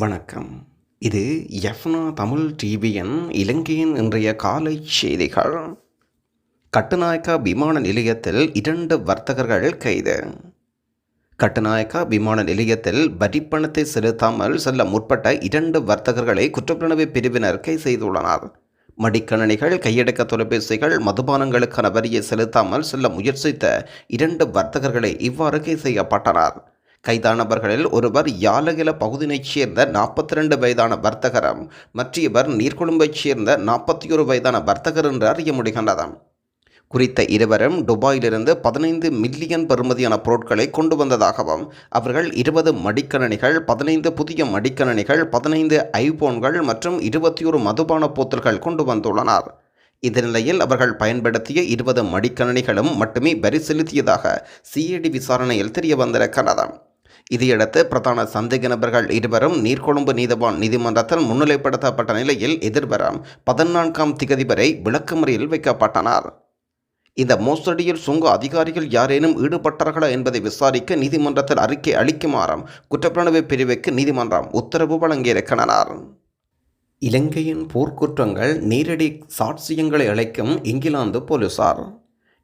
வணக்கம். இது எஃப்னா தமிழ் டிவியின் இலங்கையின் இன்றைய காலை செய்திகள். கட்டுநாயக்கா விமான நிலையத்தில் இரண்டு வர்த்தகர்கள் கைது. கட்டுநாயக்கா விமான நிலையத்தில் வரிப்பணத்தை செலுத்தாமல் செல்ல முற்பட்ட இரண்டு வர்த்தகர்களை குற்றப்புலனவை பிரிவினர் கைது செய்துள்ளனர். மடிக்கணினிகள் கையடக்க தொலைபேசிகள் மதுபானங்களுக்கான வரியை செலுத்தாமல் செல்ல முயற்சித்த இரண்டு வர்த்தகர்களை இவ்வாறு கைது செய்யப்பட்டனர். கைதானவர்களில் ஒருவர் யாலகில பகுதியினைச் சேர்ந்த நாற்பத்தி ரெண்டு வயதான வர்த்தகரம் மற்றியவர் நீர்கொழும்பைச் சேர்ந்த நாற்பத்தி ஒரு வயதான வர்த்தகர் என்று அறிய முடிகின்றது குறித்த இருவரும் துபாயிலிருந்து பதினைந்து மில்லியன் பெறுமதியான பொருட்களை கொண்டு வந்ததாகவும் அவர்கள் இருபது மடிக்கணனிகள் பதினைந்து புதிய மடிக்கணனிகள் பதினைந்து ஐபோன்கள் மற்றும் இருபத்தி ஒரு மதுபான போத்தல்கள் கொண்டு வந்துள்ளனர். இந்த நிலையில் அவர்கள் பயன்படுத்திய இருபது மடிக்கணனிகளும் மட்டுமே வரி செலுத்தியதாக சிஐடி விசாரணையில் தெரிய வந்திருக்கிறது இதையடுத்து பிரதான சந்தேக நபர்கள் இருவரும் நீர்கொழும்பு நீதவான் நீதிமன்றத்தில் முன்னிலைப்படுத்தப்பட்ட நிலையில் எதிர்வரும் பதினான்காம் திகதி வரை விளக்கமறியல் வைக்கப்பட்டனர். இந்த மோசடியில் சுங்க அதிகாரிகள் யாரேனும் ஈடுபட்டார்களா என்பதை விசாரிக்க நீதிமன்றத்தில் அறிக்கை அளிக்குமாறும் குற்றப்புலனாய்வு பிரிவுக்கு நீதிமன்றம் உத்தரவு வழங்கியிருக்கின்றனர். இலங்கையின் போர்க்குற்றங்கள் நேரடி சாட்சியங்களை அழைக்கும் இங்கிலாந்து போலீசார்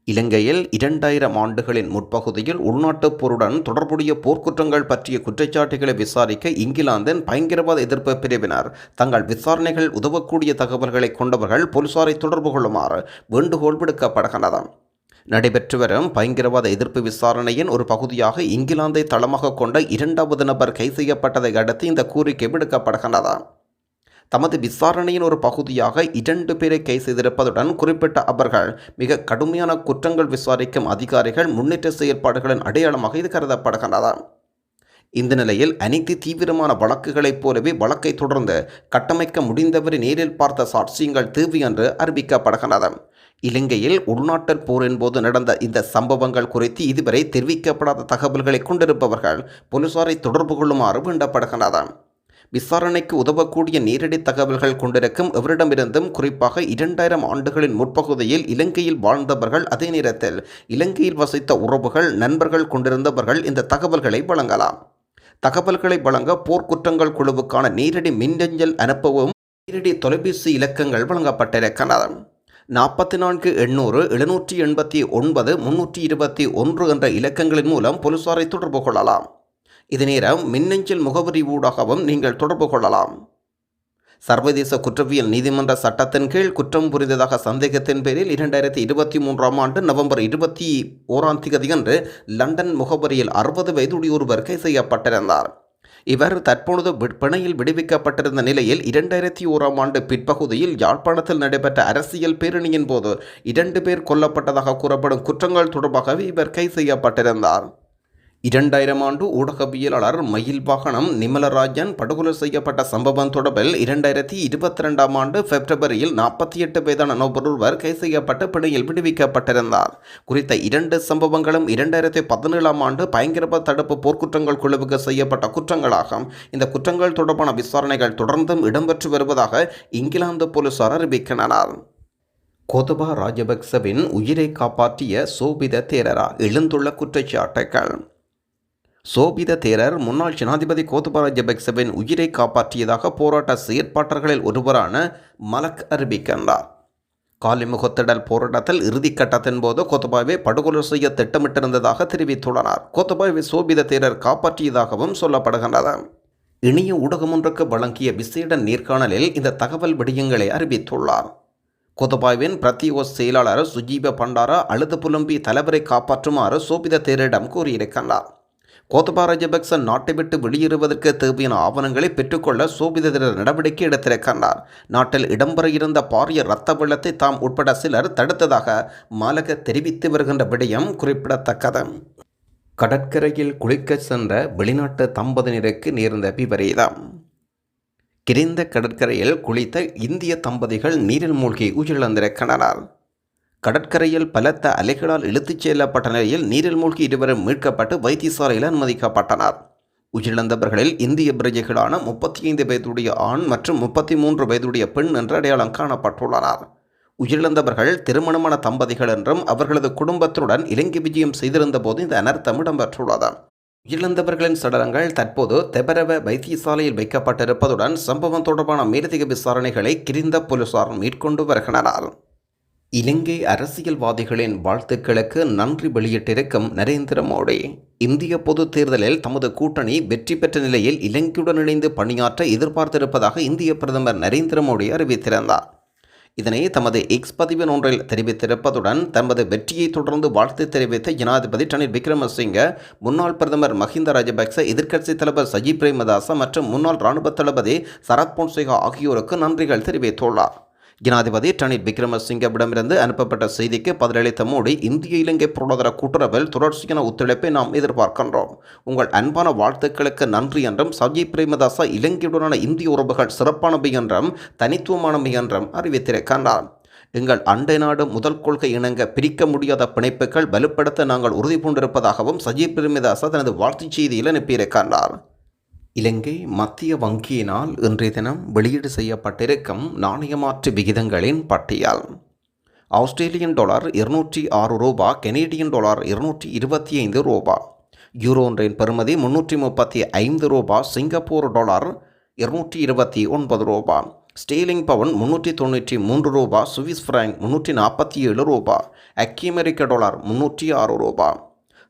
இலங்கையில் இரண்டாயிரம் ஆண்டுகளின் முற்பகுதியில் உள்நாட்டுப் போருடன் தொடர்புடைய போர்க்குற்றங்கள் பற்றிய குற்றச்சாட்டுகளை விசாரிக்க இங்கிலாந்தின் பயங்கரவாத எதிர்ப்பு பிரிவினர் தங்கள் விசாரணைகள் உதவக்கூடிய தகவல்களை கொண்டவர்கள் போலீசாரை தொடர்பு கொள்ளுமாறு வேண்டுகோள் விடுக்கப்படுகின்றது நடைபெற்று வரும் பயங்கரவாத எதிர்ப்பு விசாரணையின் ஒரு பகுதியாக இங்கிலாந்தை தளமாக கொண்ட இரண்டாவது நபர் கைது செய்யப்பட்டதை அடுத்து இந்த கோரிக்கை விடுக்கப்படுகின்றது. தமது விசாரணையின் ஒரு பகுதியாக இரண்டு பேரை கைது செய்திருப்பதுடன் குறிப்பிட்ட அவர்கள் மிக கடுமையான குற்றங்கள் விசாரிக்கும் அதிகாரிகள் முன்னேற்ற செயற்பாடுகளின் அடையாளமாக இது கருதப்படுகின்றது. இந்த நிலையில் அனைத்து தீவிரமான வழக்குகளைப் போலவே வழக்கை தொடர்ந்து கட்டமைக்க முடிந்தவரை நேரில் பார்த்த சாட்சியங்கள் தேவை என்று அறிவிக்கப்படுகின்றது. இலங்கையில் உள்நாட்டற் போரின் போது நடந்த இந்த சம்பவங்கள் குறித்து இதுவரை தெரிவிக்கப்படாத தகவல்களை கொண்டிருப்பவர்கள் போலீசாரை தொடர்பு கொள்ளுமாறு வேண்டப்படுகின்றது. விசாரணைக்கு உதவக்கூடிய நேரடி தகவல்கள் கொண்டிருக்கும் எவரிடமிருந்தும் குறிப்பாக இரண்டாயிரம் ஆண்டுகளின் முற்பகுதியில் இலங்கையில் வாழ்ந்தவர்கள் அதே நேரத்தில் இலங்கையில் வசித்த உறவுகள் நண்பர்கள் கொண்டிருந்தவர்கள் இந்த தகவல்களை வழங்கலாம். தகவல்களை வழங்க போர்க்குற்றங்கள் குழுவுக்கான நேரடி மின்னஞ்சல் அனுப்பவும் நேரடி தொலைபேசி இலக்கங்கள் வழங்கப்பட்டிருக்கின்றன. நாற்பத்தி நான்கு எண்ணூறு எழுநூற்றி எண்பத்தி ஒன்பது முன்னூற்றி இருபத்தி ஒன்று என்ற இலக்கங்களின் மூலம் போலீசாரை தொடர்பு கொள்ளலாம். இது நேரம் மின்னஞ்சல் முகவரி ஊடாகவும் நீங்கள் தொடர்பு கொள்ளலாம். சர்வதேச குற்றவியல் நீதிமன்ற சட்டத்தின் கீழ் குற்றம் புரிந்ததாக சந்தேகத்தின் பேரில் இரண்டாயிரத்தி இருபத்தி மூன்றாம் ஆண்டு நவம்பர் இருபத்தி ஓராம் தேதியன்று லண்டன் முகவரியில் அறுபது வயதுடைய ஒருவர் கை செய்யப்பட்டிருந்தார். இவர் தற்பொழுது பிணையில் விடுவிக்கப்பட்டிருந்த நிலையில் இரண்டாயிரத்தி ஓராம் ஆண்டு பிற்பகுதியில் யாழ்ப்பாணத்தில் நடைபெற்ற அரசியல் பேரணியின் போது இரண்டு பேர் கொல்லப்பட்டதாக கூறப்படும் குற்றங்கள் தொடர்பாகவே இவர் கைது செய்யப்பட்டிருந்தார். இரண்டாயிரம் ஆண்டு ஊடகவியலாளர் மயில் வாகனம் நிமலராஜன் படுகொலை செய்யப்பட்ட சம்பவம் தொடர்பில் இரண்டாயிரத்தி இருபத்தி ரெண்டாம் ஆண்டு பிப்ரவரியில் நாற்பத்தி எட்டு வயதான நபர் ஒருவர் கைது செய்யப்பட்டு பிணையில் விடுவிக்கப்பட்டிருந்தார். குறித்த இரண்டு சம்பவங்களும் இரண்டாயிரத்தி பதினேழாம் ஆண்டு பயங்கரவாத தடுப்பு போர்க்குற்றங்கள் குழுவுக்கு செய்யப்பட்ட குற்றங்களாகும். இந்த குற்றங்கள் தொடர்பான விசாரணைகள் தொடர்ந்தும் இடம்பெற்று வருவதாக இங்கிலாந்து போலீசார் அறிவிக்கின்றனர். கோதபா ராஜபக்சவின் உயிரை காப்பாற்றிய சோபித தேரரா எழுந்துள்ள குற்றச்சாட்டுகள் சோபித தேரர் முன்னாள் ஜனாதிபதி கோத்தபா ராஜபக்சவின் உயிரை காப்பாற்றியதாக போராட்ட செயற்பாட்டர்களில் ஒருவரான மலக் அறிவிக்கின்றார். காலிமுகத்திடல் போராட்டத்தில் இறுதிக்கட்டத்தின் போது கோத்தபாவை படுகொலை செய்ய திட்டமிட்டிருந்ததாக தெரிவித்துள்ளனர். கோத்தபாயை சோபித தேரர் காப்பாற்றியதாகவும் சொல்லப்படுகின்றது. இணைய ஊடகம் ஒன்றுக்கு வழங்கிய விசேட நேர்காணலில் இந்த தகவல் விடயங்களை அறிவித்துள்ளார். கோத்தபாய்வின் பிரத்யோக செயலாளர் சுஜீப பண்டாரா அழுது புலம்பி தலைவரை காப்பாற்றுமாறு சோபித தேரிடம் கூறியிருக்கின்றார். கோத்தபா ராஜபக்ச நாட்டை விட்டு வெளியேறுவதற்கு தேவையான ஆவணங்களை பெற்றுக்கொள்ள சோபிதர் நடவடிக்கை எடுத்திருக்கின்றார் நாட்டில் இடம்பெற இருந்த பாரிய இரத்த வெள்ளத்தை தாம் உட்பட சிலர் தடுத்ததாக மாலக தெரிவித்து வருகின்ற விடயம் குறிப்பிடத்தக்கது. கடற்கரையில் குளிக்க சென்ற வெளிநாட்டு தம்பதியினருக்கு நேர்ந்த விபரீதம். கிரிந்த கடற்கரையில் குளித்த இந்திய தம்பதிகள் நீரில் மூழ்கி உயிரிழந்திருக்கின்றனர். கடற்கரையில் பலத்த அலைகளால் இழுத்துச் செல்லப்பட்ட நிலையில் நீரில் மூழ்கி இருவரும் மீட்கப்பட்டு வைத்தியசாலையில் அனுமதிக்கப்பட்டனர். உயிரிழந்தவர்களில் இந்திய பிரஜைகளான முப்பத்தி ஐந்து வயதுடைய ஆண் மற்றும் முப்பத்தி மூன்று வயதுடைய பெண் என்று அடையாளம் காணப்பட்டுள்ளனர். உயிரிழந்தவர்கள் திருமணமான தம்பதிகள் என்றும் அவர்களது குடும்பத்துடன் இலங்கை விஜயம் செய்திருந்த போது இந்த அனர்த்தம் இடம்பெற்றுள்ளது. உயிரிழந்தவர்களின் சடலங்கள் தற்போது தெபரவ வைத்தியசாலையில் வைக்கப்பட்டிருப்பதுடன் சம்பவம் தொடர்பான மேலதிக விசாரணைகளை கிரிந்த போலீசார் மேற்கொண்டு வருகின்றனர். இலங்கை அரசியல்வாதிகளின் வாழ்த்துக்களுக்கு நன்றி வெளியிட்டிருக்கும் நரேந்திர மோடி. இந்திய பொதுத் தேர்தலில் தமது கூட்டணி வெற்றி பெற்ற நிலையில் இலங்கையுடன் இணைந்து பணியாற்ற எதிர்பார்த்திருப்பதாக இந்திய பிரதமர் நரேந்திர மோடி அறிவித்திருந்தார். இதனை தமது எக்ஸ் பதிவின் ஒன்றில் தெரிவித்திருப்பதுடன் தமது வெற்றியை தொடர்ந்து வாழ்த்து தெரிவித்த ஜனாதிபதி ரணில் விக்ரமசிங்க முன்னாள் பிரதமர் மஹிந்த ராஜபக்ச எதிர்க்கட்சித் தலைவர் சஜிப் பிரேமதாச மற்றும் முன்னாள் இராணுவ தளபதி சரத் பொன்சேகா ஆகியோருக்கு நன்றிகள் தெரிவித்துள்ளார். ஜனாதிபதி ரணில் விக்ரமசிங்கவிடமிருந்து அனுப்பப்பட்ட செய்திக்கு பதிலளித்த மோடி இந்திய இலங்கை பொருளாதார கூட்டுறவில் தொடர்ச்சியான ஒத்துழைப்பை நாம் எதிர்பார்க்கின்றோம். உங்கள் அன்பான வாழ்த்துக்களுக்கு நன்றி என்றும் சஜி பிரேமதாசா இலங்கையுடனான இந்திய உறவுகள் சிறப்பானவை என்றும் தனித்துவமானவை என்றும் அறிவித்திருக்கின்றார். எங்கள் அண்டை நாடு முதல் கொள்கை இணங்க பிரிக்க முடியாத பிணைப்புகள் வலுப்படுத்த நாங்கள் உறுதி பூண்டிருப்பதாகவும் சஜித் பிரேமதாசா தனது வாழ்த்துச் செய்தியில் அனுப்பியிருக்கின்றார். இலங்கை மத்திய வங்கியினால் இன்றைய தினம் வெளியீடு செய்யப்பட்டிருக்கும் நாணயமாற்று விகிதங்களின் பட்டியல். ஆஸ்திரேலியன் டாலர் இருநூற்றி ஆறு ரூபா கெனேடியன் டாலர் இருநூற்றி இருபத்தி ஐந்து ரூபா யூரோ ஒன்றின் பெறுமதி முன்னூற்றி முப்பத்தி ஐந்து ரூபா சிங்கப்பூர் டாலர் இருநூற்றி இருபத்தி ஒன்பது ரூபா ஸ்டீலிங் பவுன் முன்னூற்றி தொண்ணூற்றி மூன்று ரூபா சுவிஸ் ஃப்ராங்க் முன்னூற்றி நாற்பத்தி ஏழு ரூபா அக்கி அமெரிக்க டாலர் முன்னூற்றி ஆறு ரூபா.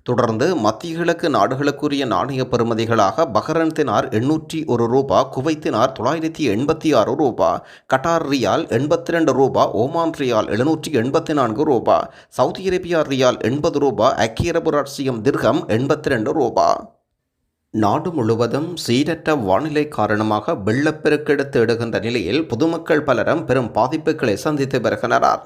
தொடர்ந்து மத்திய கிழக்கு நாடுகளுக்குரிய நாணய பெறுமதிகளாக பஹ்ரைன் தினார் எண்ணூற்றி ஒரு ரூபா குவைத்தினார் தொள்ளாயிரத்தி எண்பத்தி ஆறு ரூபா கட்டார் ரியால் எண்பத்தி ரெண்டு ரூபா ஓமான் ரியால் எழுநூற்றி எண்பத்தி நான்கு ரூபா சவுதி அரேபியா ரியால் எண்பது ரூபா ஐக்கிய அரபு ராட்சியம் திர்கம் எண்பத்தி ரெண்டு ரூபா. நாடு முழுவதும் சீரற்ற வானிலை காரணமாக வெள்ளப்பெருக்கெடுத்து எடுகின்ற நிலையில் பொதுமக்கள் பலரும் பெரும் பாதிப்புகளை சந்தித்து வருகின்றனர்.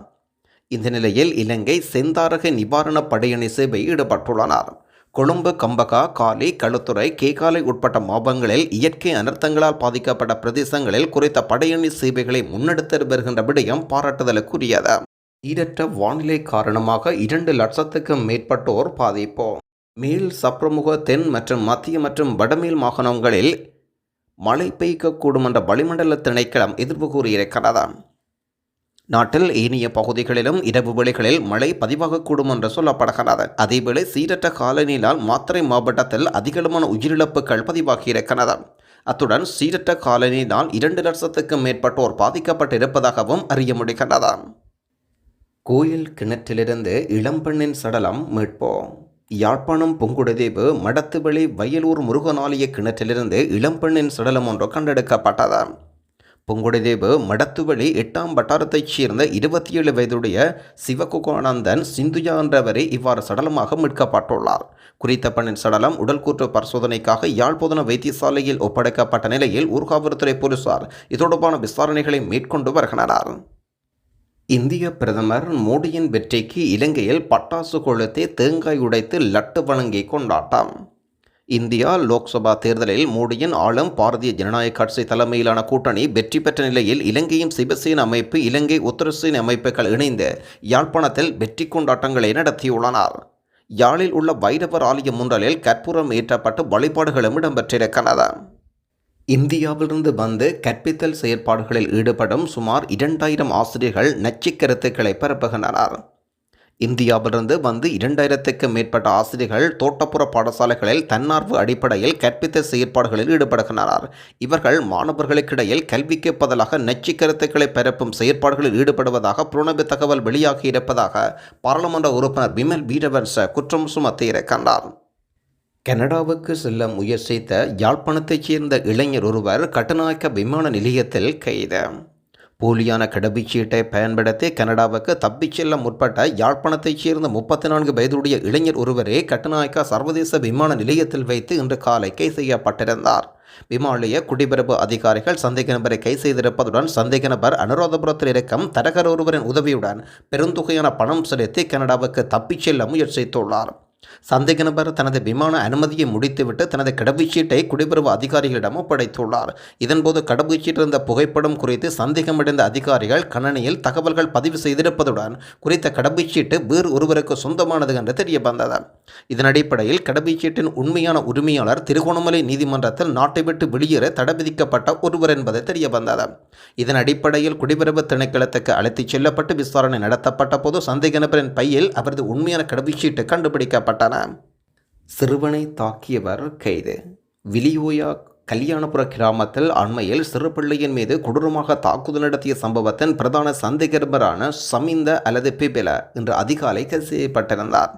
இந்த நிலையில் இலங்கை செந்தாரக நிவாரணப் படையணி சேவை ஈடுபட்டுள்ளனர். கொழும்பு கம்பகா காலி களுத்துறை கேகாலை உட்பட்ட மாபங்களில் இயற்கை அனர்த்தங்களால் பாதிக்கப்பட்ட பிரதேசங்களில் குறித்த படையணி சேவைகளை முன்னெடுத்து வருகின்ற விடயம் பாராட்டுதலுக்குரியது. ஈரற்ற வானிலை காரணமாக இரண்டு லட்சத்துக்கும் மேற்பட்டோர் பாதிப்பு. மேல் சப்ரமுக தென் மற்றும் மத்திய மற்றும் வடமேல் மாகாணங்களில் மழை பெய்யக்கூடும் என்ற வளிமண்டல திணைக்களம் எதிர்ப்பு கூறியிருக்கிறது. நாட்டில் ஏனைய பகுதிகளிலும் இரவு வேளைகளில் மழை பதிவாகக்கூடும் என்று சொல்லப்படுகிறது. அதேவேளை சீரற்ற காலநிலையால் மாத்திரை மாவட்டத்தில் அதிகளமான உயிரிழப்புகள் பதிவாகியிருக்கிறது. அத்துடன் சீரற்ற காலநிலையால் இரண்டு லட்சத்துக்கும் மேற்பட்டோர் பாதிக்கப்பட்டிருப்பதாகவும் அறிய முடிகிறது கோயில் கிணற்றிலிருந்து இளம்பெண்ணின் சடலம் மீட்போ யாழ்ப்பாணம் பொங்குடதீவு மடத்துவெளி வயலூர் முருகனாலய கிணற்றிலிருந்து இளம்பெண்ணின் சடலம் ஒன்று கண்டெடுக்கப்பட்டது. புங்குடுதீவு மடத்துவழி எட்டாம் வட்டாரத்தைச் சேர்ந்த இருபத்தி ஏழு வயதுடைய சிவகுகானந்தன் சிந்துஜா என்றவரை இவ்வாறு சடலமாக மீட்கப்பட்டுள்ளார். குறித்த பெண்ணின் சடலம் உடல்கூற்று பரிசோதனைக்காக யாழ்ப்பாண வைத்தியசாலையில் ஒப்படைக்கப்பட்ட நிலையில் ஊர்காவல்துறை போலீசார் இது தொடர்பான விசாரணைகளை மேற்கொண்டு வருகின்றனர். இந்திய பிரதமர் மோடியின் வெற்றிக்கு இலங்கையில் பட்டாசு கொளுத்தி தேங்காய் உடைத்து லட்டு வழங்கி கொண்டாட்டம். இந்தியா லோக்சபா தேர்தலில் மோடியின் ஆளும் பாரதிய ஜனநாயக கட்சி தலைமையிலான கூட்டணி வெற்றி பெற்ற நிலையில் இலங்கையின் சிவசேன அமைப்பு இலங்கை உத்தரசேன அமைப்புகள் இணைந்து யாழ்ப்பாணத்தில் வெற்றி கொண்டாட்டங்களை நடத்தியுள்ளனர். யாழில் உள்ள வைரவர் ஆலயம் முன்றலில் கற்பூரம் ஏற்றப்பட்டு வழிபாடுகளும் இடம்பெற்றிருக்கின்றன. இந்தியாவிலிருந்து வந்து கற்பித்தல் செயற்பாடுகளில் ஈடுபடும் சுமார் இரண்டாயிரம் ஆசிரியர்கள் நச்சுக் கருத்துக்களை பரப்புகின்றனர். இந்தியாவிலிருந்து வந்து இரண்டாயிரத்துக்கு மேற்பட்ட ஆசிரியர்கள் தோட்டப்புற பாடசாலைகளில் தன்னார்வ அடிப்படையில் கற்பித்த செயற்பாடுகளில் ஈடுபடுகின்றனர். இவர்கள் மாணவர்களுக்கிடையில் கல்விக்கு பதிலாக நச்சு கருத்துக்களை பரப்பும் செயற்பாடுகளில் ஈடுபடுவதாக புலனபி தகவல் வெளியாகியிருப்பதாக பாராளுமன்ற உறுப்பினர் விமல் வீரவன்ச குற்றம் சுமத்தியிருக்கின்றார் கனடாவுக்கு செல்ல முயற்சித்த யாழ்ப்பாணத்தைச் சேர்ந்த இளைஞர் ஒருவர் கட்டுநாயக்க விமான நிலையத்தில் கைது. போலியான கடவுச்சீட்டை பயன்படுத்தி கனடாவுக்கு தப்பிச் செல்ல முற்பட்ட யாழ்ப்பாணத்தைச் சேர்ந்த முப்பத்தி நான்கு வயதுடைய இளைஞர் ஒருவரே கட்டுநாயக்கா சர்வதேச விமான நிலையத்தில் வைத்து இன்று காலை கைது செய்யப்பட்டிருந்தார். விமானிய குடிபரப்பு அதிகாரிகள் சந்தேக நபரை கைது செய்திருப்பதுடன் சந்தேக நபர் அனுராதபுரத்தில் இருக்கும் தரகர் ஒருவரின் உதவியுடன் பெருந்தொகையான பணம் செலுத்தி கனடாவுக்கு தப்பிச் செல்ல முயற்சித்துள்ளார். சந்தேக நபர் தனது விமான அனுமதியை முடித்துவிட்டு தனது கடவுச்சீட்டை குடிபெறுவு அதிகாரிகளிடம் ஒப்படைத்துள்ளார். இதன்போது கடவுச்சீட்டு புகைப்படம் குறித்து சந்தேகமடைந்த அதிகாரிகள் கணனியில் தகவல்கள் பதிவு செய்திருப்பதுடன் குறித்த கடவுச்சீட்டு வேறு ஒருவருக்கு சொந்தமானது என்று தெரிய வந்தது இதன் அடிப்படையில் கடவுச்சீட்டின் உண்மையான உரிமையாளர் திருகோணமலை நீதிமன்றத்தில் நாட்டை விட்டு வெளியேற தடை விதிக்கப்பட்ட ஒருவர் என்பது தெரிய வந்தது இதன் அடிப்படையில் குடிபெறுவு திணைக்களத்துக்கு அழைத்துச் செல்லப்பட்டு விசாரணை நடத்தப்பட்ட போது சந்தேக நபரின் பையில் அவரது உண்மையான கடவுச்சீட்டு கண்டுபிடிக்கப்பட்டன சிறுவனை தாக்கியவர் கைது. விலியோயா கல்யாணபுர கிராமத்தில் அண்மையில் சிறுபிள்ளையின் மீது கொடூரமாக தாக்குதல் நடத்திய சம்பவத்தின் பிரதான சந்தேகபரான சமிந்த அல்லது பிபில இன்று அதிகாலை கைது செய்யப்பட்டிருந்தார்.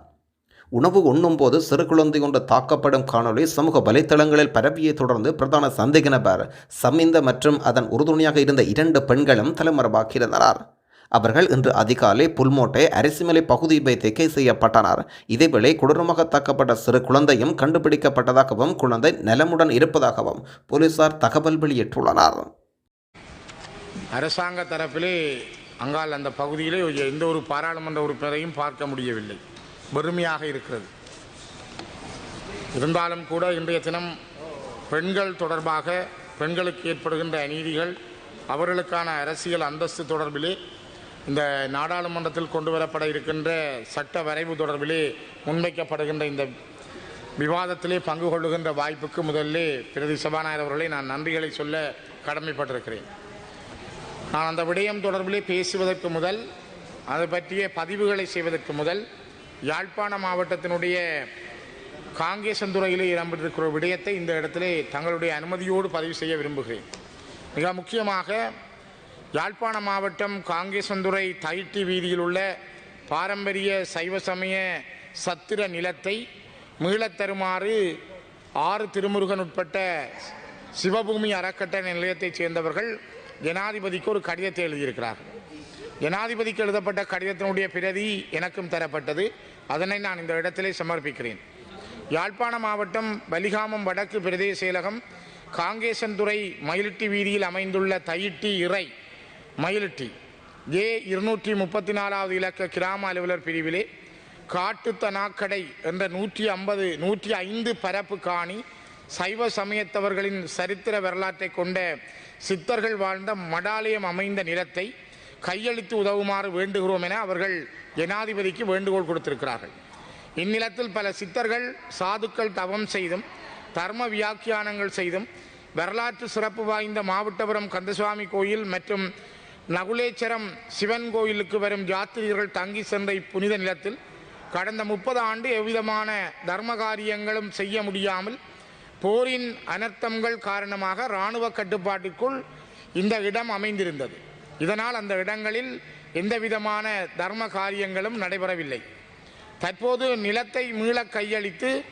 உணவு உண்ணும்போது சிறு குழந்தை ஒன்று தாக்கப்படும் காணொளி சமூக வலைத்தளங்களில் பரவியை தொடர்ந்து பிரதான சந்தேக நபர் சமிந்த மற்றும் அதன் உறுதுணையாக இருந்த இரண்டு பெண்களும் தலைமறைவாக்கியிருந்தனர். அவர்கள் இன்று அதிகாலை புல்மோட்டை அரிசிமலை பகுதி வைத்திக்கை செய்யப்பட்டனர். இதேவேளை கொடூரமாக தாக்கப்பட்ட சிறு குழந்தையும் கண்டுபிடிக்கப்பட்டதாகவும் குழந்தை நலமுடன் இருப்பதாகவும் போலீசார் தகவல் வெளியிட்டுள்ளனர். அரசாங்க தரப்பிலே அங்கால் அந்த பகுதியிலே எந்த ஒரு பாராளுமன்ற உறுப்பினரையும் பார்க்க முடியவில்லை. வெறுமையாக இருக்கிறது. இருந்தாலும் கூட இன்றைய தினம் பெண்கள் தொடர்பாக பெண்களுக்கு ஏற்படுகின்ற அநீதிகள் அவர்களுக்கான அரசியல் அந்தஸ்து தொடர்பிலே இந்த நாடாளுமன்றத்தில் கொண்டு வரப்பட இருக்கின்ற சட்ட வரைவு தொடர்பிலே முன்வைக்கப்படுகின்ற இந்த விவாதத்திலே பங்கு கொள்ளுகின்ற வாய்ப்புக்கு முதல்லே பிரதி சபாநாயகர் அவர்களை நான் நன்றிகளை சொல்ல கடமைப்பட்டிருக்கிறேன். நான் அந்த விடயம் தொடர்பிலே பேசுவதற்கு முதல் அது பற்றிய பதிவுகளை செய்வதற்கு முதல் யாழ்ப்பாண மாவட்டத்தினுடைய காங்கேசந்துறையிலே இடம்பெற்றிருக்கிற விடயத்தை இந்த இடத்திலே தங்களுடைய அனுமதியோடு பதிவு செய்ய விரும்புகிறேன். மிக முக்கியமாக யாழ்ப்பாண மாவட்டம் காங்கேசந்துறை தைட்டி வீதியில் உள்ள பாரம்பரிய சைவ சமய சத்திர நிலத்தை மீளத் தருமாறு ஆறு திருமுருகன் உட்பட்ட சிவபூமி அறக்கட்டளை நிலையத்தைச் சேர்ந்தவர்கள் ஜனாதிபதிக்கு ஒரு கடிதத்தை எழுதியிருக்கிறார் ஜனாதிபதிக்கு எழுதப்பட்ட கடிதத்தினுடைய பிரதி எனக்கும் தரப்பட்டது. அதனை நான் இந்த இடத்திலே சமர்ப்பிக்கிறேன். யாழ்ப்பாண மாவட்டம் வலிகாமம் வடக்கு பிரதேச செயலகம் காங்கேசன்துறை மயிலிட்டி வீதியில் அமைந்துள்ள தையிட்டி இறை மயிலிட்டி. ஏ இருநூற்றி முப்பத்தி நாலாவது இலக்க கிராம அலுவலர் பிரிவிலே காட்டுத்தனாக்கடை என்ற நூற்றி ஐம்பது நூற்றி ஐந்து பரப்பு காணி சைவ சமயத்தவர்களின் சரித்திர வரலாற்றை கொண்ட சித்தர்கள் வாழ்ந்த மடாலயம் அமைந்த நிலத்தை கையளித்து உதவுமாறு வேண்டுகிறோம் என அவர்கள் ஜனாதிபதிக்கு வேண்டுகோள் கொடுத்திருக்கிறார்கள். இந்நிலத்தில் பல சித்தர்கள் சாதுக்கள் தவம் செய்தும் தர்ம வியாக்கியானங்கள் செய்தும் வரலாற்று சிறப்பு வாய்ந்த மாவட்டபுரம் கந்தசுவாமி கோயில் மற்றும் நகுலேச்சரம் சிவன் கோயிலுக்கு வரும் யாத்திரிகர்கள் தங்கி சென்ற இப்புனித நிலத்தில் கடந்த முப்பது ஆண்டு எவ்விதமான தர்ம காரியங்களும் செய்ய முடியாமல் போரின் அனர்த்தங்கள் காரணமாக இராணுவ கட்டுப்பாட்டிற்குள் இந்த இடம் அமைந்திருந்தது. இதனால் அந்த இடங்களில் எந்தவிதமான தர்ம காரியங்களும் நடைபெறவில்லை. தற்போது நிலத்தை மீள கையளித்து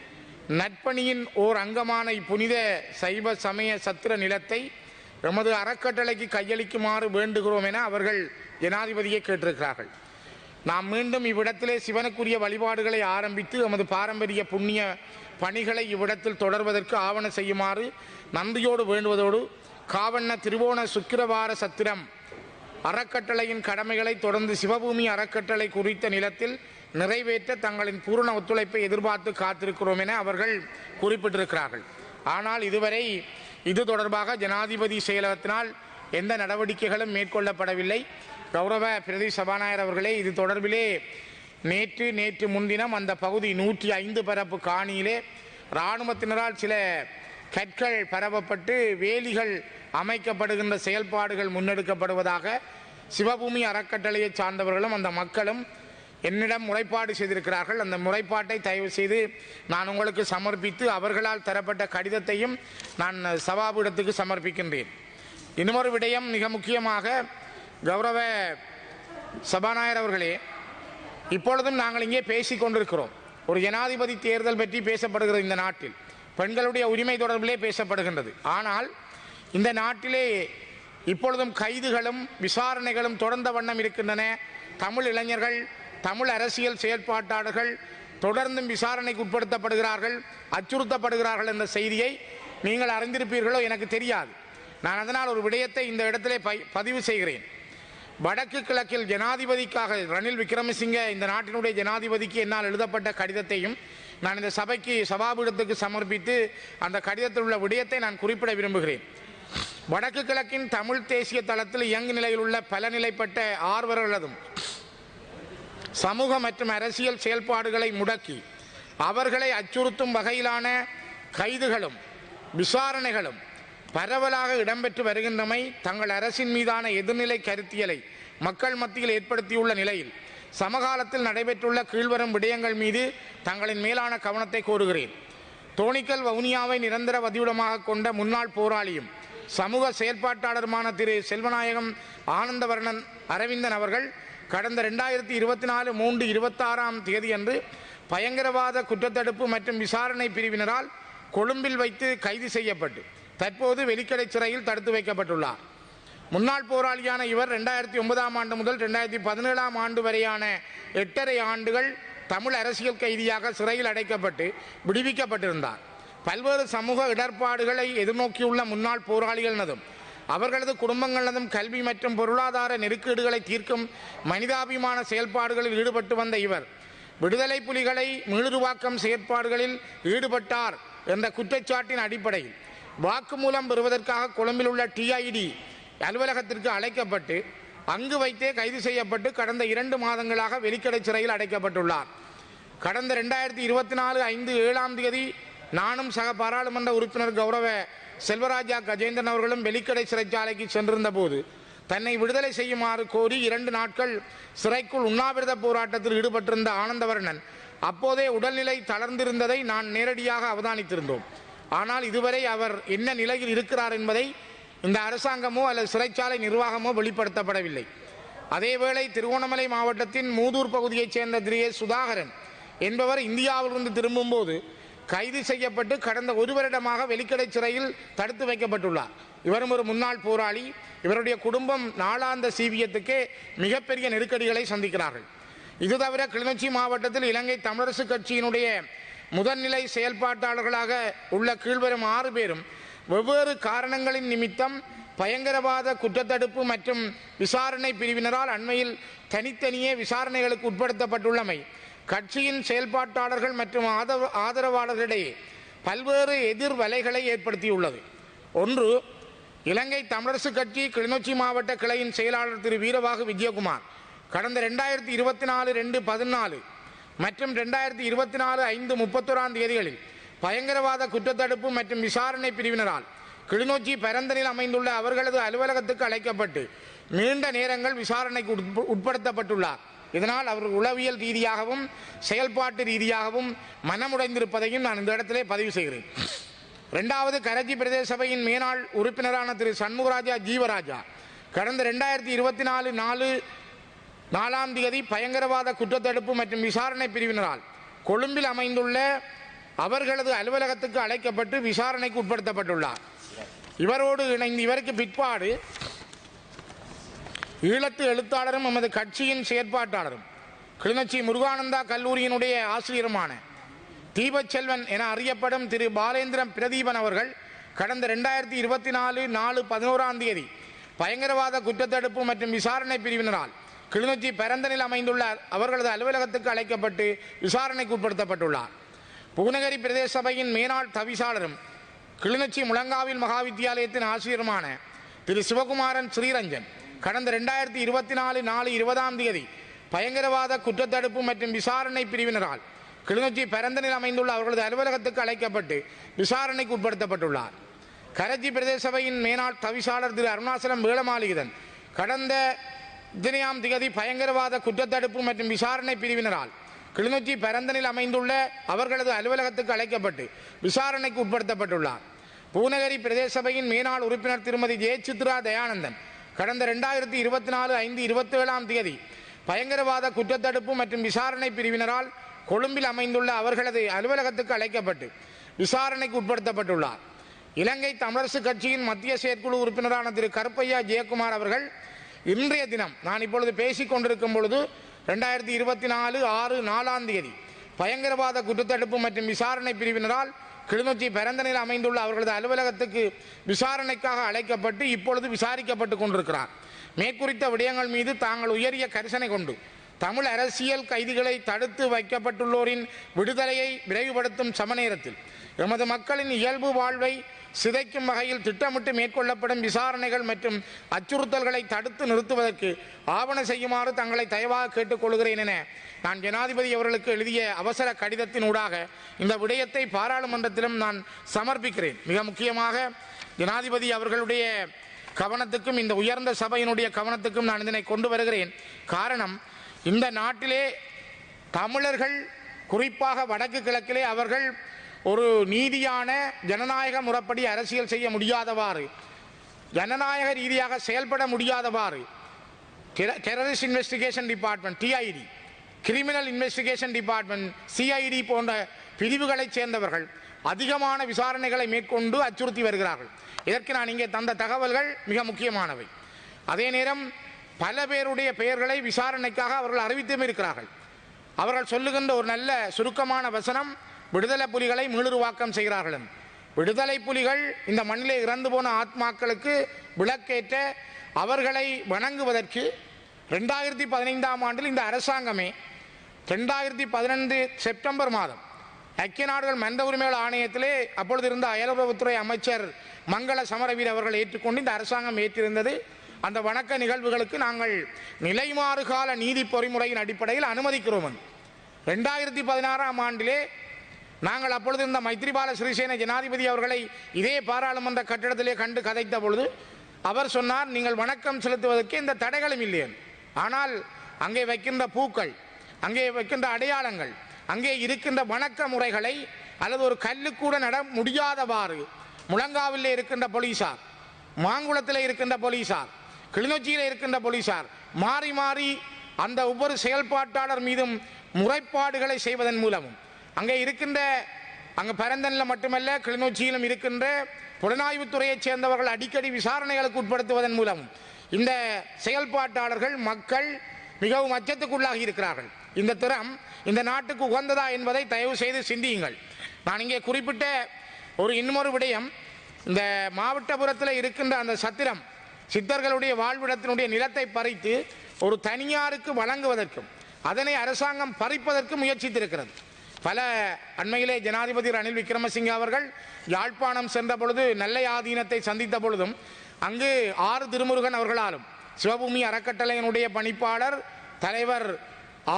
நட்பணியின் ஓர் அங்கமான இப்புனித சைவ சமய சத்திர நிலத்தை எமது அறக்கட்டளைக்கு கையளிக்குமாறு வேண்டுகிறோம் என அவர்கள் ஜனாதிபதியை கேட்டிருக்கிறார்கள். நாம் மீண்டும் இவ்விடத்திலே சிவனுக்குரிய வழிபாடுகளை ஆரம்பித்து எமது பாரம்பரிய புண்ணிய பணிகளை இவ்விடத்தில் தொடர்வதற்கு ஆவண செய்யுமாறு நன்றியோடு வேண்டுவதோடு காவண்ண திருவோண சுக்கிரவார சத்திரம் அறக்கட்டளையின் கடமைகளை தொடர்ந்து சிவபூமி அறக்கட்டளை குறித்த நிலத்தில் நிறைவேற்ற தங்களின் பூரண ஒத்துழைப்பை எதிர்பார்த்து காத்திருக்கிறோம் என அவர்கள் குறிப்பிட்டிருக்கிறார்கள். ஆனால் இதுவரை இது தொடர்பாக ஜனாதிபதி செயலகத்தினால் எந்த நடவடிக்கைகளும் மேற்கொள்ளப்படவில்லை. கௌரவ பிரதி சபாநாயகர் அவர்களே இது தொடர்பிலே நேற்று நேற்று முன்தினம் அந்த பகுதி நூற்றி ஐந்து பரப்பு காணியிலே இராணுவத்தினரால் சில கற்கள் பரவப்பட்டு வேலிகள் அமைக்கப்படுகின்ற செயல்பாடுகள் முன்னெடுக்கப்படுவதாக சிவபூமி அறக்கட்டளையை சார்ந்தவர்களும் அந்த மக்களும் என்னிடம் முறைப்பாடு செய்திருக்கிறார்கள். அந்த முறைப்பாட்டை தயவு செய்து நான் உங்களுக்கு சமர்ப்பித்து அவர்களால் தரப்பட்ட கடிதத்தையும் நான் சபாபீடத்துக்கு சமர்ப்பிக்கின்றேன். இன்னொரு விடயம் மிக முக்கியமாக கௌரவ சபாநாயகர் அவர்களே இப்பொழுதும் நாங்கள் இங்கே பேசி கொண்டிருக்கிறோம். ஒரு ஜனாதிபதி தேர்தல் பற்றி பேசப்படுகிறது இந்த நாட்டில். பெண்களுடைய உரிமை தொடர்பிலே பேசப்படுகின்றது. ஆனால் இந்த நாட்டிலே இப்பொழுதும் கைதுகளும் விசாரணைகளும் தொடர்ந்த வண்ணம் இருக்கின்றன. தமிழ் இளைஞர்கள் தமிழ் அரசியல் செயற்பாட்டாளர்கள் தொடர்ந்தும் விசாரணைக்கு உட்படுத்தப்படுகிறார்கள் அச்சுறுத்தப்படுகிறார்கள் என்ற செய்தியை நீங்கள் அறிந்திருப்பீர்களோ எனக்கு தெரியாது. நான் அதனால் ஒரு விடயத்தை இந்த இடத்திலே பதிவு செய்கிறேன். வடக்கு கிழக்கில் ஜனாதிபதிக்காக ரணில் விக்ரமசிங்க இந்த நாட்டினுடைய ஜனாதிபதிக்கு என்னால் எழுதப்பட்ட கடிதத்தையும் நான் இந்த சபைக்கு சபாபீடத்துக்கு சமர்ப்பித்து அந்த கடிதத்தில் உள்ள விடயத்தை நான் குறிப்பிட விரும்புகிறேன். வடக்கு கிழக்கின் தமிழ் தேசிய தளத்தில் இயங்கு நிலையில் உள்ள பல நிலைப்பட்ட ஆர்வலர்களதும் சமூக மற்றும் அரசியல் செயல்பாடுகளை முடக்கி அவர்களை அச்சுறுத்தும் வகையிலான கைதுகளும் விசாரணைகளும் பரவலாக இடம்பெற்று வருகின்றமை தங்கள் அரசின் மீதான எதிர்நிலை கருத்தியலை மக்கள் மத்தியில் ஏற்படுத்தியுள்ள நிலையில் சமகாலத்தில் நடைபெற்றுள்ள கீழ்வரும் விடயங்கள் மீது தங்களின் மேலான கவனத்தை கோருகிறேன். தோணிக்கல் வவுனியாவை நிரந்தர வதிவிடமாக கொண்ட முன்னாள் போராளியும் சமூக செயல்பாட்டாளருமான திரு செல்வநாயகம் ஆனந்தவர்ணன் அரவிந்தன் அவர்கள் கடந்த ரெண்டாயிரத்தி இருபத்தி நாலு மூன்று இருபத்தாறாம் தேதியன்று பயங்கரவாத குற்றத்தடுப்பு மற்றும் விசாரணை பிரிவினரால் கொழும்பில் வைத்து கைது செய்யப்பட்டு தற்போது வெளிக்கடை சிறையில் தடுத்து வைக்கப்பட்டுள்ளார். முன்னாள் போராளியான இவர் ரெண்டாயிரத்தி ஒன்பதாம் ஆண்டு முதல் ரெண்டாயிரத்தி பதினேழாம் ஆண்டு வரையான எட்டரை ஆண்டுகள் தமிழ் அரசியல் கைதியாக சிறையில் அடைக்கப்பட்டு விடுவிக்கப்பட்டிருந்தார். பல்வேறு சமூக இடர்பாடுகளை எதிர்நோக்கியுள்ள முன்னாள் போராளிகளினதும் அவர்களது குடும்பங்களதும் கல்வி மற்றும் பொருளாதார நெருக்கீடுகளை தீர்க்கும் மனிதாபிமான செயல்பாடுகளில் ஈடுபட்டு வந்த இவர். விடுதலை புலிகளை மீளுருவாக்கம் செயற்பாடுகளில் ஈடுபட்டார் என்ற குற்றச்சாட்டின் அடிப்படையில் வாக்குமூலம் பெறுவதற்காக கொழும்பில் உள்ள டிஐடி அலுவலகத்திற்கு அழைக்கப்பட்டு அங்கு வைத்தே கைது செய்யப்பட்டு கடந்த இரண்டு மாதங்களாக வெளிக்கடை சிறையில் அடைக்கப்பட்டுள்ளார். கடந்த ரெண்டாயிரத்தி இருபத்தி நாலு ஐந்து ஏழாம் தேதி நானும் சக பாராளுமன்ற உறுப்பினர் கௌரவ செல்வராஜா கஜேந்திரன் அவர்களும் வெலிக்கடை சிறைச்சாலைக்கு சென்றிருந்த போது தன்னை விடுதலை செய்யுமாறு கோரி இரண்டு நாட்கள் சிறைக்குள் உண்ணாவிரத போராட்டத்தில் ஈடுபட்டிருந்த ஆனந்தவர்ணன் அப்போதே உடல்நிலை தளர்ந்திருந்ததை நான் நேரடியாக அவதானித்திருந்தோம். ஆனால் இதுவரை அவர் என்ன நிலையில் இருக்கிறார் என்பதை இந்த அரசாங்கமோ அல்லது சிறைச்சாலை நிர்வாகமோ வெளிப்படுத்தப்படவில்லை. அதேவேளை திருகோணமலை மாவட்டத்தின் மூதூர் பகுதியைச் சேர்ந்த திரு ஏ. சுதாகரன் என்பவர் இந்தியாவிலிருந்து திரும்பும்போது கைது செய்யப்பட்டு கடந்த ஒரு வருடமாக வெளிக்கடை சிறையில் தடுத்து வைக்கப்பட்டுள்ளார். இவரும் ஒரு முன்னாள் போராளி. இவருடைய குடும்பம் நாளாந்த சீவியத்துக்கே மிகப்பெரிய நெருக்கடிகளை சந்திக்கிறார்கள். இது தவிர கிளிநொச்சி மாவட்டத்தில் இலங்கை தமிழரசு கட்சியினுடைய முதன்நிலை செயல்பாட்டாளர்களாக உள்ள கீழ்வரும் ஆறு பேரும் வெவ்வேறு காரணங்களின் நிமித்தம் பயங்கரவாத குற்றத்தடுப்பு மற்றும் விசாரணை பிரிவினரால் அண்மையில் தனித்தனியே விசாரணைகளுக்கு உட்படுத்தப்பட்டுள்ளமை. கட்சியின் செயல்பாட்டாளர்கள் மற்றும் ஆதரவாளர்களிடையே பல்வேறு எதிர்வலைகளை ஏற்படுத்தியுள்ளது. ஒன்று இலங்கை தமிழரசு கட்சி கிளிநொச்சி மாவட்ட கிளையின் செயலாளர் திரு வீரவாகு விஜயகுமார் கடந்த ரெண்டாயிரத்தி இருபத்தி நாலு ரெண்டு பதினாலு மற்றும் ரெண்டாயிரத்தி இருபத்தி நாலு ஐந்து முப்பத்தோராம் தேதிகளில் பயங்கரவாத குற்றத்தடுப்பு மற்றும் விசாரணை பிரிவினரால் கிளிநொச்சி பரந்தனில் அமைந்துள்ள அவர்களது அலுவலகத்துக்கு அழைக்கப்பட்டு நீண்ட நேரங்கள் விசாரணைக்கு உட்படுத்தப்பட்டுள்ளார். இதனால் அவர் உளவியல் ரீதியாகவும் செயல்பாட்டு ரீதியாகவும் மனமுடைந்திருப்பதையும் நான் இந்த இடத்திலே பதிவு செய்கிறேன். ரெண்டாவது கரச்சி பிரதேச சபையின் மேனாள் உறுப்பினரான திரு சண்முகராஜா ஜீவராஜா கடந்த ரெண்டாயிரத்தி இருபத்தி நாலு நாலு நாலாம் தேதி பயங்கரவாத குற்றத்தடுப்பு மற்றும் விசாரணை பிரிவினரால் கொழும்பில் அமைந்துள்ள அவர்களது அலுவலகத்துக்கு அழைக்கப்பட்டு விசாரணைக்கு உட்படுத்தப்பட்டுள்ளார். இவரோடு இணைந்து இவருக்கு பிற்பாடு ஈழத்து எழுத்தாளரும் எமது கட்சியின் செயற்பாட்டாளரும் கிளிநொச்சி முருகானந்தா கல்லூரியினுடைய ஆசிரியருமான தீபச்செல்வன் என அறியப்படும் திரு பாலேந்திரன் பிரதீபன் அவர்கள் கடந்த ரெண்டாயிரத்தி இருபத்தி நாலு நாலு பதினோராம் தேதி பயங்கரவாத குற்றத்தடுப்பு மற்றும் விசாரணை பிரிவினரால் கிளிநொச்சி பரந்தனில் அமைந்துள்ள அவர்களது அலுவலகத்துக்கு அழைக்கப்பட்டு விசாரணைக்கு உட்படுத்தப்பட்டுள்ளார். பூநகரி பிரதேச சபையின் மேனாள் தவிசாளரும் கிளிநொச்சி முழங்காவில் மகாவித்தியாலயத்தின் ஆசிரியருமான திரு சிவகுமாரன் ஸ்ரீரஞ்சன் கடந்த ரெண்டாயிரத்தி இருபத்தி நாலு நாலு இருபதாம் தேதி பயங்கரவாத குற்றத்தடுப்பு மற்றும் விசாரணை பிரிவினரால் கிளிநொச்சி பரந்தனில் அமைந்துள்ள அவர்களது அலுவலகத்துக்கு அழைக்கப்பட்டு விசாரணைக்கு உட்படுத்தப்பட்டுள்ளார். கரச்சி பிரதேச சபையின் மேனாள் தவிசாளர் திரு அருணாசலம் வேளமாளிகதன் கடந்த இதனையாம் திகதி பயங்கரவாத குற்றத்தடுப்பு மற்றும் விசாரணை பிரிவினரால் கிளிநொச்சி பரந்தனில் அமைந்துள்ள அவர்களது அலுவலகத்துக்கு அழைக்கப்பட்டு விசாரணைக்கு உட்படுத்தப்பட்டுள்ளார். பூநகரி பிரதேச சபையின் மேனாள் உறுப்பினர் திருமதி ஜெயசித்ரா தயானந்தன் கடந்த ரெண்டாயிரத்தி இருபத்தி நாலு ஐந்து இருபத்தி ஏழாம் தேதி பயங்கரவாத குற்றத்தடுப்பு மற்றும் விசாரணை பிரிவினரால் கொழும்பில் அமைந்துள்ள அவர்களது அலுவலகத்துக்கு அழைக்கப்பட்டு விசாரணைக்கு உட்படுத்தப்பட்டுள்ளார். இலங்கை தமிழரசு கட்சியின் மத்திய செயற்குழு உறுப்பினரான திரு கருப்பையா ஜெயக்குமார் அவர்கள் இன்றைய தினம் நான் இப்பொழுது பேசிக் கொண்டிருக்கும் பொழுது ரெண்டாயிரத்தி இருபத்தி நாலு ஆறு நாலாம் தேதி பயங்கரவாத குற்றத்தடுப்பு மற்றும் விசாரணை பிரிவினரால் கிளிநொச்சி பெரந்தனில் அமைந்துள்ள அவர்களது அலுவலகத்துக்கு விசாரணைக்காக அழைக்கப்பட்டு இப்பொழுது விசாரிக்கப்பட்டு கொண்டிருக்கிறார். மேற்குறித்த விடயங்கள் மீது தாங்கள் உயரிய கரிசனை கொண்டு தமிழ் அரசியல் கைதிகளை தடுத்து வைக்கப்பட்டுள்ளோரின் விடுதலையை விரைவுபடுத்தும் சமநேரத்தில் எமது மக்களின் இயல்பு வாழ்வை சிதைக்கும் வகையில் திட்டமிட்டு மேற்கொள்ளப்படும் விசாரணைகள் மற்றும் அச்சுறுத்தல்களை தடுத்து நிறுத்துவதற்கு ஆவண செய்யுமாறு தங்களை தயவாக கேட்டுக்கொள்கிறேன் என நான் ஜனாதிபதி அவர்களுக்கு எழுதிய அவசர கடிதத்தினூடாக இந்த விடயத்தை பாராளுமன்றத்திலும் நான் சமர்ப்பிக்கிறேன். மிக முக்கியமாக ஜனாதிபதி அவர்களுடைய கவனத்துக்கும் இந்த உயர்ந்த சபையினுடைய கவனத்துக்கும் நான் இதனை கொண்டு வருகிறேன். காரணம் இந்த நாட்டிலே தமிழர்கள் குறிப்பாக வடக்கு கிழக்கிலே அவர்கள் ஒரு நீதியான ஜனநாயக முறைப்படி அரசியல் செய்ய முடியாதவாறு ஜனநாயக ரீதியாக செயல்பட முடியாதவாறு terrorist investigation department TID criminal investigation department CID போன்ற பிரிவுகளைச் சேர்ந்தவர்கள் அதிகமான விசாரணைகளை மேற்கொண்டு அச்சுறுத்தி வருகிறார்கள். இதற்கு நான் இங்கே தந்த தகவல்கள் மிக முக்கியமானவை. அதே நேரம் பல பேருடைய பெயர்களை விசாரணைக்காக அவர்கள் அறிவித்தும் இருக்கிறார்கள். அவர்கள் சொல்லுகின்ற ஒரு நல்ல சுருக்கமான வசனம் விடுதலை புலிகளை மீளுருவாக்கம் செய்கிறார்கள். விடுதலை புலிகள் இந்த மண்ணிலே இறந்து போன ஆத்மாக்களுக்கு விளக்கேற்ற அவர்களை வணங்குவதற்கு ரெண்டாயிரத்தி பதினைந்தாம் ஆண்டில் இந்த அரசாங்கமே ரெண்டாயிரத்தி பதினைந்து செப்டம்பர் மாதம் ஐக்கிய நாடுகள் மனித உரிமைகள் ஆணையத்திலே அப்பொழுது இருந்த அயலுறவுத்துறை அமைச்சர் மங்கள சமரவீர் அவர்கள் ஏற்றுக்கொண்டு இந்த அரசாங்கம் ஏற்றிருந்தது. அந்த வணக்க நிகழ்வுகளுக்கு நாங்கள் நிலைமாறு கால நீதி பொறிமுறையின் அடிப்படையில் அனுமதிக்கிறோம். ரெண்டாயிரத்தி பதினாறாம் ஆண்டிலே நாங்கள் அப்பொழுது இந்த மைத்ரிபால சிறிசேன ஜனாதிபதி அவர்களை இதே பாராளுமன்ற கட்டிடத்திலே கண்டு கதைத்த பொழுது அவர் சொன்னார் நீங்கள் வணக்கம் செலுத்துவதற்கு இந்த தடைகளும் இல்லை. ஆனால் அங்கே வைக்கின்ற பூக்கள் அங்கே வைக்கின்ற அடையாளங்கள் அங்கே இருக்கின்ற வணக்க முறைகளை அல்லது ஒரு கல்லுக்கூட நட முடியாதவாறு முழங்காவிலே இருக்கின்ற போலீசார் மாங்குளத்தில் இருக்கின்ற போலீசார் கிளிநொச்சியில் இருக்கின்ற போலீசார் மாறி மாறி அந்த ஒவ்வொரு செயல்பாட்டாளர் மீதும் முறைப்பாடுகளை செய்வதன் மூலமும் அங்கே இருக்கின்ற அங்கே பரந்தனில் மட்டுமல்ல கிளிநொச்சியிலும் இருக்கின்ற புலனாய்வுத்துறையைச் சேர்ந்தவர்கள் அடிக்கடி விசாரணைகளுக்கு உட்படுத்துவதன் மூலம் இந்த செயல்பாட்டாளர்கள் மக்கள் மிகவும் அச்சத்துக்குள்ளாகி இருக்கிறார்கள். இந்த திறம் இந்த நாட்டுக்கு உகந்ததா என்பதை தயவு செய்து சிந்தியுங்கள். நான் இங்கே குறிப்பிட்ட ஒரு இன்னொரு விடயம் இந்த மாவட்டபுரத்தில் இருக்கின்ற அந்த சத்திரம் சித்தர்களுடைய வாழ்விடத்தினுடைய நிலத்தை பறித்து ஒரு தனியாருக்கு வழங்குவதற்கும் அதனை அரசாங்கம் பறிப்பதற்கு முயற்சித்திருக்கிறது. பல அண்மையிலே ஜனாதிபதி ரணில் விக்ரமசிங்க அவர்கள் யாழ்ப்பாணம் சென்ற பொழுது நெல்லை ஆதீனத்தை சந்தித்த பொழுதும் அங்கு ஆறு திருமுருகன் அவர்களாலும் சிவபூமி அறக்கட்டளையினுடைய பணிப்பாளர் தலைவர்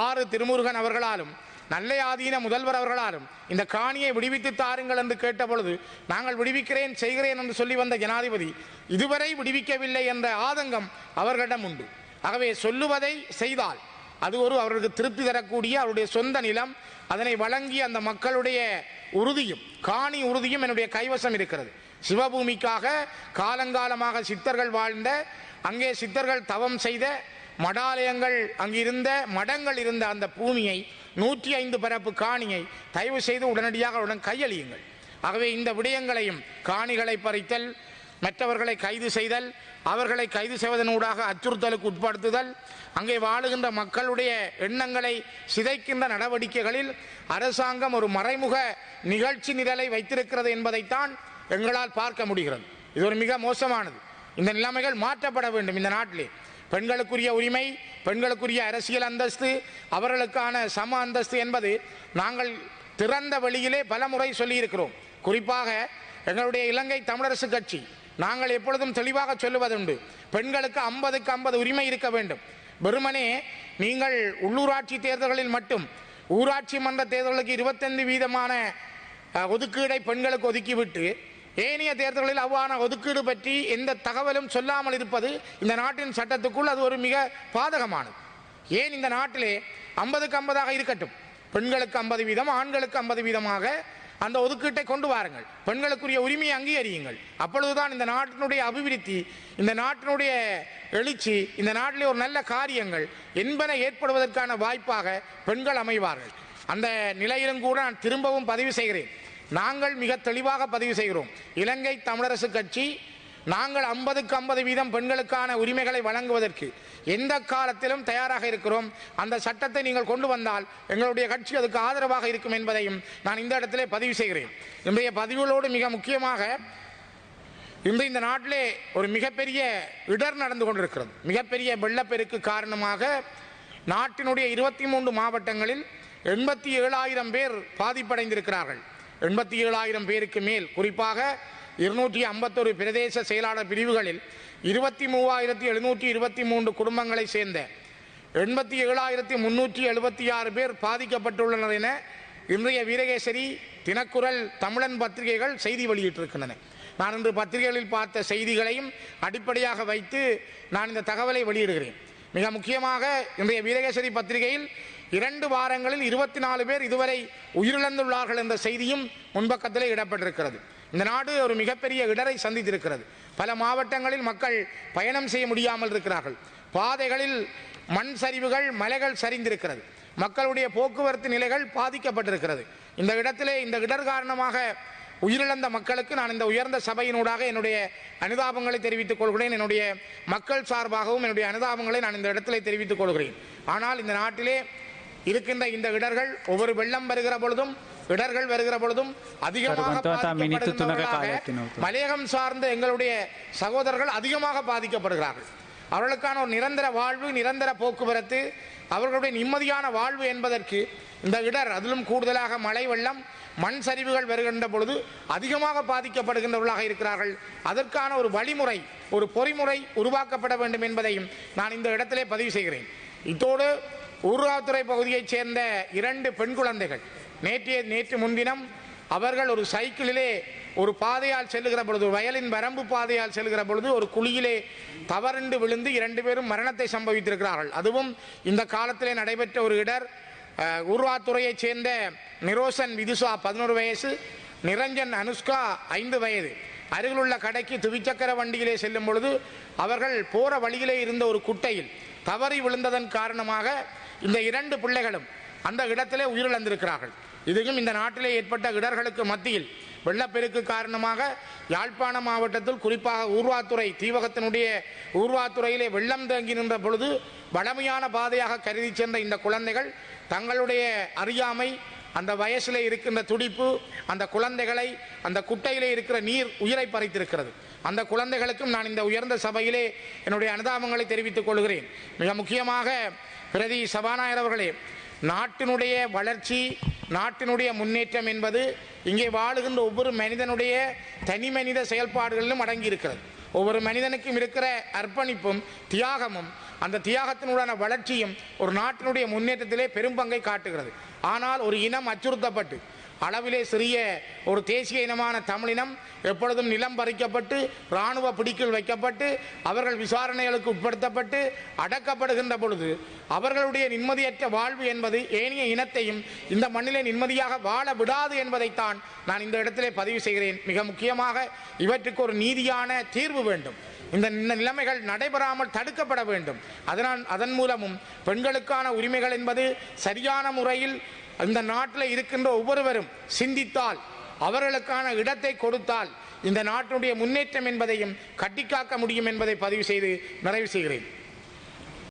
ஆறு திருமுருகன் அவர்களாலும் நல்ல ஆதீன முதல்வர் அவர்களாலும் இந்த காணியை விடுவித்து தாருங்கள் என்று கேட்ட பொழுது நாங்கள் விடுவிக்கிறேன் செய்கிறேன் என்று சொல்லி வந்த ஜனாதிபதி இதுவரை விடுவிக்கவில்லை என்ற ஆதங்கம் அவர்களிடம் உண்டு. ஆகவே சொல்லுவதை செய்தால் அது ஒரு அவர்களுக்கு திருப்தி தரக்கூடிய அவருடைய சொந்த நிலம் அதனை வழங்கி அந்த மக்களுடைய உறுதியும் காணி உறுதியும் என்னுடைய கைவசம் இருக்கிறது. சிவபூமிக்காக காலங்காலமாக சித்தர்கள் வாழ்ந்த அங்கே சித்தர்கள் தவம் செய்த மடாலயங்கள் அங்கிருந்த மடங்கள் இருந்த அந்த பூமியை நூற்றி ஐந்து பரப்பு காணியை தயவு செய்து உடனடியாக உடன் கையளியுங்கள். ஆகவே இந்த விடயங்களையும் காணிகளை பறித்தல் மற்றவர்களை கைது செய்தல் அவர்களை கைது செய்வதனூடாக அச்சுறுத்தலுக்கு உட்படுத்துதல் அங்கே வாழுகின்ற மக்களுடைய எண்ணங்களை சிதைக்கின்ற நடவடிக்கைகளில் அரசாங்கம் ஒரு மறைமுக நிகழ்ச்சி நிரலை வைத்திருக்கிறது என்பதைத்தான் எங்களால் பார்க்க முடிகிறது. இது ஒரு மிக மோசமானது. இந்த நிலைமைகள் மாற்றப்பட வேண்டும் இந்த நாட்டிலே. பெண்களுக்குரிய உரிமை பெண்களுக்குரிய அரசியல் அந்தஸ்து அவர்களுக்கான சம அந்தஸ்து என்பது நாங்கள் திறந்த வெளியிலே பலமுறை சொல்லியிருக்கிறோம். குறிப்பாக எங்களுடைய இலங்கை தமிழரசு கட்சி நாங்கள் எப்பொழுதும் தெளிவாக சொல்லுவதுண்டு. பெண்களுக்கு ஐம்பதுக்கு ஐம்பது உரிமை இருக்க வேண்டும். வெறுமனே நீங்கள் உள்ளூராட்சி தேர்தல்களில் மட்டும் ஊராட்சி மன்ற தேர்தலுக்கு இருபத்தைந்து வீதமான ஒதுக்கீடை பெண்களுக்கு ஒதுக்கிவிட்டு ஏனைய தேர்தல்களில் அவ்வாறான ஒதுக்கீடு பற்றி எந்த தகவலும் சொல்லாமல் இருப்பது இந்த நாட்டின் சட்டத்துக்குள் அது ஒரு மிக பாதகமானது. ஏன் இந்த நாட்டிலே ஐம்பதுக்கு ஐம்பதாக இருக்கட்டும்? பெண்களுக்கு ஐம்பது வீதம் ஆண்களுக்கு ஐம்பது வீதமாக அந்த ஒதுக்கீட்டை கொண்டு வாருங்கள். பெண்களுக்குரிய உரிமையை அங்கீகரியுங்கள். அப்பொழுதுதான் இந்த நாட்டினுடைய அபிவிருத்தி இந்த நாட்டினுடைய எழுச்சி இந்த நாட்டிலே ஒரு நல்ல காரியங்கள் என்பன ஏற்படுவதற்கான வாய்ப்பாக பெண்கள் அமைவார்கள். அந்த நிலையிலும் கூட நான் திரும்பவும் பதிவு செய்கிறேன். நாங்கள் மிக தெளிவாக பதிவு செய்கிறோம். இலங்கை தமிழரசு கட்சி நாங்கள் ஐம்பதுக்கு ஐம்பது வீதம் பெண்களுக்கான உரிமைகளை வழங்குவதற்கு எந்த காலத்திலும் தயாராக இருக்கிறோம். அந்த சட்டத்தை நீங்கள் கொண்டு வந்தால் எங்களுடைய கட்சி அதுக்கு ஆதரவாக இருக்கும் என்பதையும் நான் இந்த இடத்திலே பதிவு செய்கிறேன். இன்றைய பதிவுகளோடு மிக முக்கியமாக இன்று இந்த நாட்டிலே ஒரு மிகப்பெரிய இடர் நடந்து கொண்டிருக்கிறது. மிகப்பெரிய வெள்ளப்பெருக்கு காரணமாக நாட்டினுடைய இருபத்தி மூன்று மாவட்டங்களில் எண்பத்தி ஏழாயிரம் பேர் பாதிப்படைந்திருக்கிறார்கள். எண்பத்தி ஏழாயிரம் பேருக்கு மேல். குறிப்பாக இருநூற்றி ஐம்பத்தொரு பிரதேச செயலாளர் பிரிவுகளில் இருபத்தி மூவாயிரத்தி எழுநூற்றி இருபத்தி மூன்று குடும்பங்களை சேர்ந்த எண்பத்தி ஏழாயிரத்தி முன்னூற்றி எழுபத்தி ஆறு பேர் பாதிக்கப்பட்டுள்ளனர் என இன்றைய வீரகேசரி தினக்குரல் தமிழன் பத்திரிகைகள் செய்தி வெளியிட்டிருக்கின்றன. நான் இன்று பத்திரிகைகளில் பார்த்த செய்திகளையும் அடிப்படையாக வைத்து நான் இந்த தகவலை வெளியிடுகிறேன். மிக முக்கியமாக இன்றைய வீரகேசரி பத்திரிகையில் இரண்டு வாரங்களில் இருபத்தி நாலு பேர் இதுவரை உயிரிழந்துள்ளார்கள் என்ற செய்தியும் முன்பக்கத்திலே இடப்பட்டிருக்கிறது இந்த நாடு ஒரு மிகப்பெரிய இடரை சந்தித்திருக்கிறது. பல மாவட்டங்களில் மக்கள் பயணம் செய்ய முடியாமல் இருக்கிறார்கள். பாதைகளில் மண் சரிவுகள் மலைகள் சரிந்திருக்கிறது. மக்களுடைய போக்குவரத்து நிலைகள் பாதிக்கப்பட்டிருக்கிறது. இந்த இடத்திலே இந்த இடர் காரணமாக உயிரிழந்த மக்களுக்கு நான் இந்த உயர்ந்த சபையினூடாக என்னுடைய அனுதாபங்களை தெரிவித்துக் கொள்கிறேன். என்னுடைய மக்கள் சார்பாகவும் என்னுடைய அனுதாபங்களை நான் இந்த இடத்திலே தெரிவித்துக் கொள்கிறேன். ஆனால் இந்த நாட்டிலே இருக்கின்ற இந்த இடர்கள் ஒவ்வொரு வெள்ளம் வருகிற பொழுதும் இடர்கள் வருகிற பொழுதும் அதிகமாக. மலையகம் சார்ந்த எங்களுடைய சகோதரர்கள் அதிகமாக பாதிக்கப்படுகிறார்கள். அவர்களுக்கான ஒரு நிரந்தர வாழ்வு நிரந்தர போக்குவரத்து அவர்களுடைய நிம்மதியான வாழ்வு என்பதற்கு இந்த இடர் அதிலும் கூடுதலாக மழை வெள்ளம் மண் சரிவுகள் வருகின்ற பொழுது அதிகமாக பாதிக்கப்படுகின்றவர்களாக இருக்கிறார்கள். அதற்கான ஒரு வழிமுறை ஒரு பொறிமுறை உருவாக்கப்பட வேண்டும் என்பதையும் நான் இந்த இடத்திலே பதிவு செய்கிறேன். இத்தோடு ஊர்காவத்துறை பகுதியைச் சேர்ந்த இரண்டு பெண் குழந்தைகள் நேற்றைய நேற்று முன்தினம் அவர்கள் ஒரு சைக்கிளிலே ஒரு பாதையால் செல்லுகிற பொழுது வயலின் வரம்பு பாதையால் செல்லுகிற பொழுது ஒரு குழியிலே தவறுண்டு விழுந்து இரண்டு பேரும் மரணத்தை சம்பவித்திருக்கிறார்கள். அதுவும் இந்த காலத்திலே நடைபெற்ற ஒரு இடர். உருவாத்துறையைச் சேர்ந்த நிரோசன் விதுஷா பதினோரு வயசு நிரஞ்சன் அனுஷ்கா ஐந்து வயது. அருகிலுள்ள கடைக்கு துவிச்சக்கர வண்டியிலே செல்லும் பொழுது அவர்கள் போற வழியிலே இருந்த ஒரு குட்டையில் தவறி விழுந்ததன் காரணமாக இந்த இரண்டு பிள்ளைகளும் அந்த இடத்திலே உயிரிழந்திருக்கிறார்கள். இதுவும் இந்த நாட்டிலே ஏற்பட்ட இடர்களுக்கு மத்தியில் வெள்ளப்பெருக்கு காரணமாக யாழ்ப்பாண மாவட்டத்தில் குறிப்பாக ஊர்வாத்துறை தீவகத்தினுடைய ஊர்வாத்துறையிலே வெள்ளம் தேங்கி நின்ற பொழுது வளமையான பாதையாக கருதி சென்ற இந்த குழந்தைகள் தங்களுடைய அறியாமை அந்த வயசில் இருக்கின்ற துடிப்பு அந்த குழந்தைகளை அந்த குட்டையிலே இருக்கிற நீர் உயிரை பறித்திருக்கிறது. அந்த குழந்தைகளுக்கும் நான் இந்த உயர்ந்த சபையிலே என்னுடைய அனுதாபங்களை தெரிவித்துக் கொள்கிறேன். மிக முக்கியமாக பிரதி சபாநாயகர் அவர்களே நாட்டினுடைய வளர்ச்சி நாட்டினுடைய முன்னேற்றம் என்பது இங்கே வாழுகின்ற ஒவ்வொரு மனிதனுடைய தனி மனித செயல்பாடுகளிலும் அடங்கியிருக்கிறது. ஒவ்வொரு மனிதனுக்கும் இருக்கிற அர்ப்பணிப்பும் தியாகமும் அந்த தியாகத்தினுடான வளர்ச்சியும் ஒரு நாட்டினுடைய முன்னேற்றத்திலே பெரும்பங்கை காட்டுகிறது. ஆனால் ஒரு இனம் அச்சுறுத்தப்பட்டு அளவிலே சிறிய ஒரு தேசிய இனமான தமிழினம் எப்பொழுதும் நிலம் பறிக்கப்பட்டு இராணுவ பிடிக்குள் வைக்கப்பட்டு அவர்கள் விசாரணைகளுக்கு உட்படுத்தப்பட்டு அடக்கப்படுகின்ற பொழுது அவர்களுடைய நிம்மதியற்ற வாழ்வு என்பது ஏனைய இனத்தையும் இந்த மண்ணிலே நிம்மதியாக வாழ விடாது என்பதைத்தான் நான் இந்த இடத்திலே பதிவு செய்கிறேன். மிக முக்கியமாக இவற்றுக்கு ஒரு நீதியான தீர்வு வேண்டும். இந்த நிலைமைகள் நடைபெறாமல் தடுக்கப்பட வேண்டும். அதனால் அதன் மூலமும் பெண்களுக்கான உரிமைகள் என்பது சரியான முறையில் இந்த நாட்டில் இருக்கின்ற ஒவ்வொருவரும் சிந்தித்தால் அவர்களுக்கான இடத்தை கொடுத்தால் இந்த நாட்டினுடைய முன்னேற்றம் என்பதையும் கட்டிக்காக்க முடியும் என்பதை பதிவு செய்து நிறைவு செய்கிறேன்.